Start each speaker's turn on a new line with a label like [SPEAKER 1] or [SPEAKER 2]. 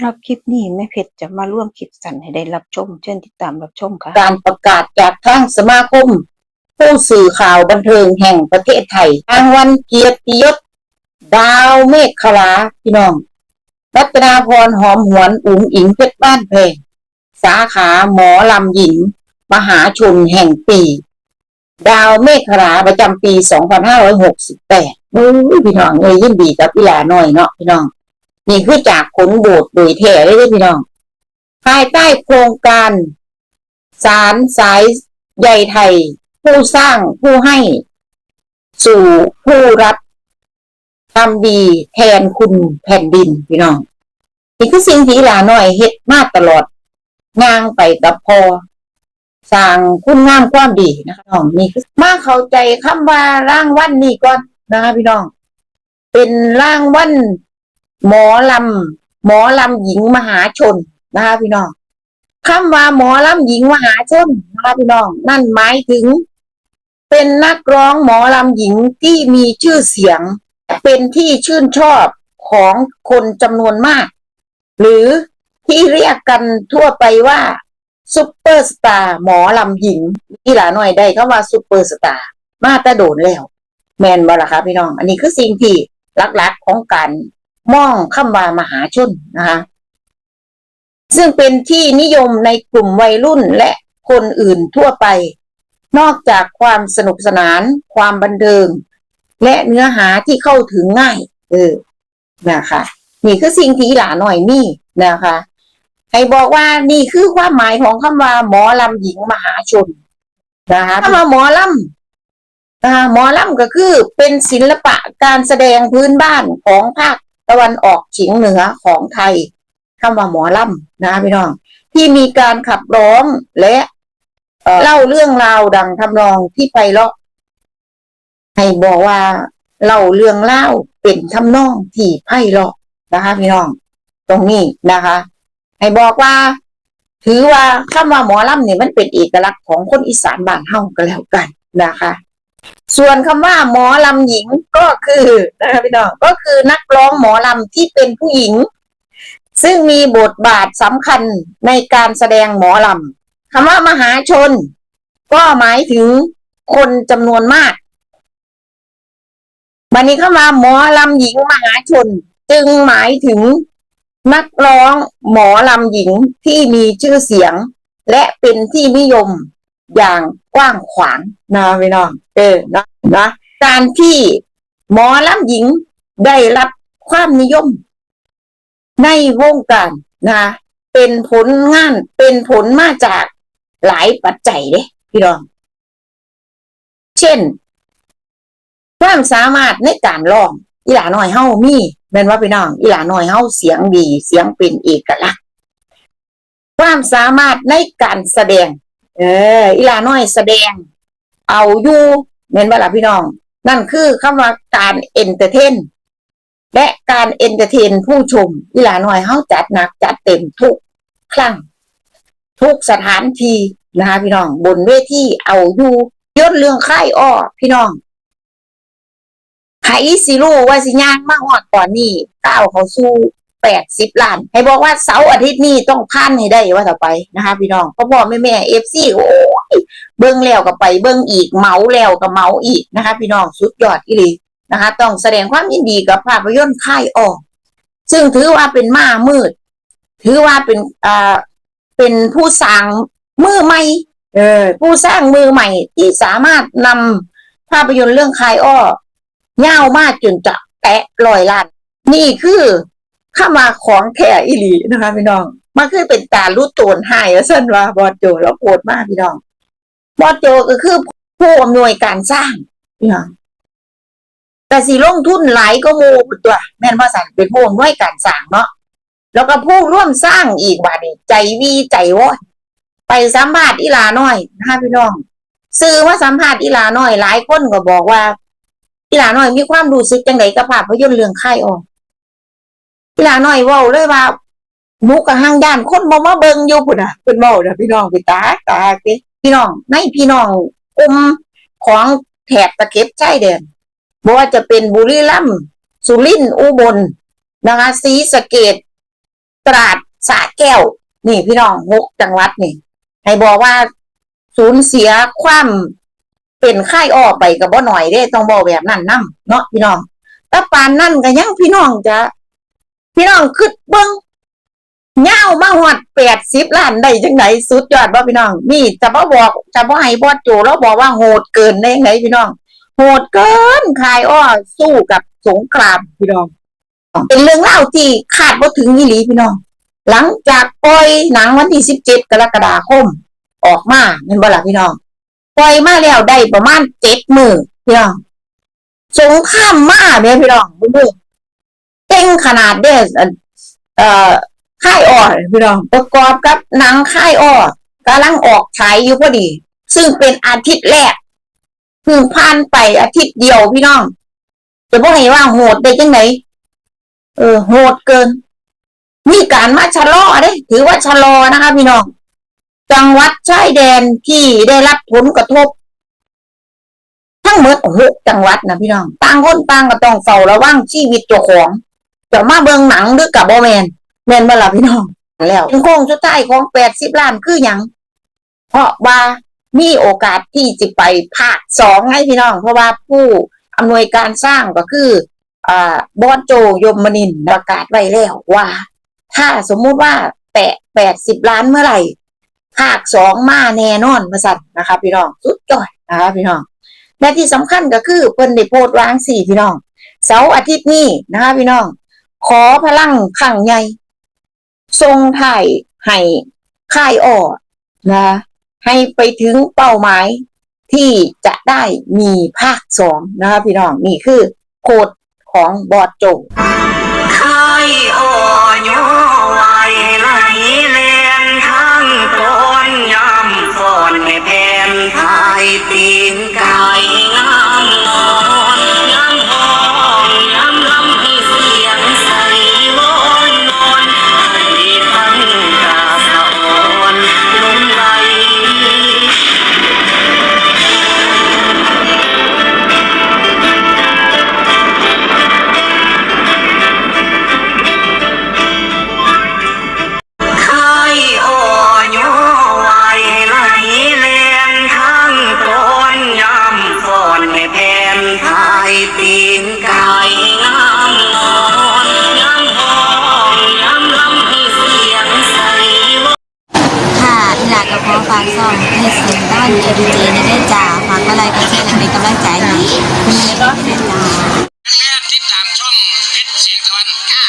[SPEAKER 1] รับคลิปนี้แม่เพชรจะมาร่วมคลิปสั้นให้ได้รับชม เชิญติดตามรับชมค่ะ
[SPEAKER 2] การประกาศจากทางสมาคม ผู้สื่อข่าวบันเทิงแห่งประเทศไทยรางวัลเกียรติยศ ดาวเมฆขลาพี่น้อง รัตนาพรหอมหวนอุ๋งอิงเพชรบ้านเพลงสาขาหมอลำหญิง มหาชนแห่งปี ดาวเมฆขลาประจำปี 2568อุ้ยพี่น้องเลยยินดีกับพี่หลาหน่อยเนาะพี่น้อง นี่คือจากขนโบสถ์โดยแท้เลยพี่น้อง ภายใต้โครงการ สารสายใยไทย ผู้สร้างผู้ให้ สู่ผู้รับทำดีแทนคุณแผ่นดินพี่น้องนี่คือสิ่งที่หลาน้อยเฮ็ดมาตลอดงางไปกับพอสร้างคุณงามความดีนะคะน้องนี่คือมาเข้าใจคำว่าร่างวันนี่ก่อนนะคะพี่น้อง เป็นร่างวัน หมอลำหมอลำหญิงมหาชนนะคะพี่น้องคำว่าหมอลำหญิงมหาชนนะคะพี่น้อง นั่นหมายถึง เป็นนักร้องหมอลำหญิงที่มีชื่อเสียง เป็นที่ชื่นชอบของคนจำนวนมาก หรือที่เรียกกันทั่วไปว่าซุปเปอร์สตาร์หมอลำหญิงที่หลาหน่อยได้ก็ว่าซุปเปอร์สตาร์มาแตะโดนแล้ว แมนบ่ล่ะคะพี่น้อง อันนี้คือสิ่งที่หลักๆของการ มองคำว่ามหาชนนะคะ ซึ่งเป็นที่นิยมในกลุ่มวัยรุ่นและคนอื่นทั่วไป นอกจากความสนุกสนาน ความบันเทิง และเนื้อหาที่เข้าถึงง่าย เออนะคะ นี่คือสิ่งที่หลาหน่อยนี่นะคะให้บอกว่านี่คือความหมายของคำว่า หมอลำหญิงมหาชนนะคะคำว่าหมอลำอ่าหมอลำก็คือเป็นศิลปะการแสดงพื้นบ้านของภาคะวันออกเฉียงเหนือของไทยคำว่าหมอลำนะพี่น้อง ที่มีการขับร้องและเล่าเรื่องราวดังทำนองที่ไพเราะให้บอกว่าเล่าเรื่องเล่าเป็นทำนองที่ไพ่เราะนะคะพี่น้อง ตรงนี้นะคะ ให้บอกว่า ถือว่าคำว่าหมอลำเนี่ยมันเป็นเอกลักษณ์ของคนอีสานบ้านเฮาก็แล้วกันนะคะ ส่วนคำว่าหมอลำหญิงก็คือนะคะพี่น้องก็คือนักร้องหมอลำที่เป็นผู้หญิง ซึ่งมีบทบาทสำคัญในการแสดงหมอลำคำว่ามหาชน ก็หมายถึงคนจำนวนมากบันนี้คำว่าหมอลำหญิงมหาชน จึงหมายถึงนักร้องหมอลำหญิงที่มีชื่อเสียง และเป็นที่นิยม อย่างกว้างขวางนะพี่น้องเออนะนะการที่หมอลำหญิงได้รับความนิยม ในวงการนะ เป็นผลงานเป็นผลมาจากหลายปัจจัยเด้พี่น้อง เช่น ความสามารถในการร้องอีหลาน้อยเฮามีแม่นว่าพี่น้อง อีหลาน้อยเฮาเสียงดี เสียงเป็นเอกลักษณ์ ความสามารถในการแสดง เออ อีหลาน้อยแสดง เอาอยู่แม่นบ่ล่ะพี่น้อง นั่นคือคำว่าการเอนเตอร์เทน และการเอนเตอร์เทนผู้ชม อีหลาน้อยเฮาจัดหนักจัดเต็มทุกครั้งทุกสถานที่นะคะพี่น้อง บนเวทีเอาอยู่ยศเรื่องค่ายอ้อพี่น้องไผสิรู้ว่าสิย่างมากฮอดตอนนี้ก้าวเขาสู่ แปดสิบล้าน ให้บอกว่าเสาร์อาทิตย์นี้ต้องพันให้ได้ว่าต่อไปนะคะพี่น้องพ่อพ่อแม่แม่เอฟซีโอ้ยเบิ้งแล้วก็ไปเบิ้งอีกเมาแล้วก็เมาอีกนะคะ พี่น้องสุดยอดอีหลีนะคะ ต้องแสดงความยินดีกับภาพยนตร์ค่ายออก ซึ่งถือว่าเป็นมามืด ถือว่าเป็นอ่าเป็นผู้สร้างมือใหม่เออผู้สร้างมือใหม่ที่สามารถนำภาพยนตร์เรื่องคายอ้อยาวมากจนจะแตะลอยล้าน นี่คือ ข้ามาของแท้อิลีนะคะพี่น้องมันคือเป็นการรู้โจนให้แล้วสันว่าบอสโจแล้วโกรธมากพี่น้องบอสโจก็คือผู้อำนวยการสร้างพี่น้องแต่สิลงทุนหลายก็โม่ตัวแม่นพ่อสั่งเป็นผู้อำนวยการสร้างเนาะแล้วก็ผู้ร่วมสร้างอีกบาดนี้ใจวีใจวอดไปสัมภาษณ์อีลาน้อยนะคะพี่น้องซื้อว่าสัมภาษณ์อีลาน้อยหลายคนก็บอกว่าอีลาน้อยมีความรู้สึกจังไดกับภาพยนตร์เรื่องค่ายออก อีหลาน้อยเว้าเลยว่าหนูกับห้างย่านคนบ่มาเบิ่งอยู่พุ่นน่ะเพิ่นเว้าเด้อพี่น้องพี่ตาตาเด้พี่น้องในพี่น้องกลุ่มของแถบตะเข็บชายแดนบ่ว่าจะเป็นบุรีรัมย์สุรินทร์อุบลนะคะศรีสะเกดตราดสระแก้ว นี่พี่น้องหกจังหวัดนี่ ให้บอกว่าสูญเสียความเป็นค่ายอ้อไปกับบ่หน่อยเด้ ต้องบอกแบบนั้นนํเนาะพี่น้องถ้าปานนั่นก็ยังพี่น้องจะ พี่น้องคิดเบิ่งเงามาหอดแปดสิบล้านได้จังไหนสุดยอดบ่พี่น้อง นี่จะบ่บอกจะบ่ให้บอดโจแล้วบอกว่าโหดเกินได้ยังไงพี่น้อง โหดเกินคายอ้อสู้กับสงครามพี่น้อง เป็นเรื่องเล่าที่คาดว่าถึงยี่หลีพี่น้อง หลังจากปล่อยหนังวันที่สิบเจ็ดกรกฎาคม ออกมาเห็นบ่ล่ะพี่น้องปล่อยมาแล้วได้ประมาณเจ็ดหมือพี่น้องสงครามมาแม่พี่น้องมึงดู เก่งขนาดเด้อเอ่อค่ายอ้อพี่น้องประกอบกับหนังค่ายอ้อกำลังออกฉายอยู่พอดี ซึ่งเป็นอาทิตย์แรกเพิ่งผ่านไปอาทิตย์เดียวพี่น้องจะบอกให้ว่าโหดได้จังไหนเออโหดเกิน มีการมาชะลอเด้ถือว่าชะลอนะคะพี่น้อง จังหวัดชายแดนที่ได้รับผลกระทบ ทั้งหมดหกจังหวัดนะพี่น้องต่างคนต่างก็ต้องเฝ้าระวังชีวิตเจ้าของ จะมาเบิ่งหนังหรือกับบ่แมนแมนบ่ล่ะพี่น้องแล้วโค้งสุดท้ายของแปดสิบล้านคือหยังเพราะว่ามีโอกาสที่จะไปภาคสองให้พี่น้อง เพราะว่าผู้อำนวยการสร้างก็คืออ่าบอสโจยมมนินประกาศไว้แล้วว่า ถ้าสมมุติว่าแตะแปดสิบล้านเมื่อไหร่ภาคสองมาแน่นอนมาสั่นนะคะพี่น้องสุดยอดนะคะพี่น้องและที่สำคัญก็คือเพิ่นได้โพสต์วางสี่พี่น้องเสาร์อาทิตย์นี้นะคะพี่น้อง ขอพลังขังใหญ่ ทรงไทยให้ค่ายออดนะ ให้ไปถึงเป้าหมายที่จะได้มีภาคสองนะคะพี่น้อง นี่คือโคดของบอดโจ
[SPEAKER 3] เคยออนโย
[SPEAKER 4] แล้พก็ฟังซ่องให้เสียงด้านเอดีเจได้
[SPEAKER 3] จ่า
[SPEAKER 4] ฟังอะไรก็ช่นเป็นกำลังใจให้คุณแม่ก็เป็นจ่าแม่ต
[SPEAKER 3] ิด
[SPEAKER 4] ตาม
[SPEAKER 3] ช่องเพช
[SPEAKER 4] ร
[SPEAKER 3] เสียงตะวัน
[SPEAKER 4] ค่ะ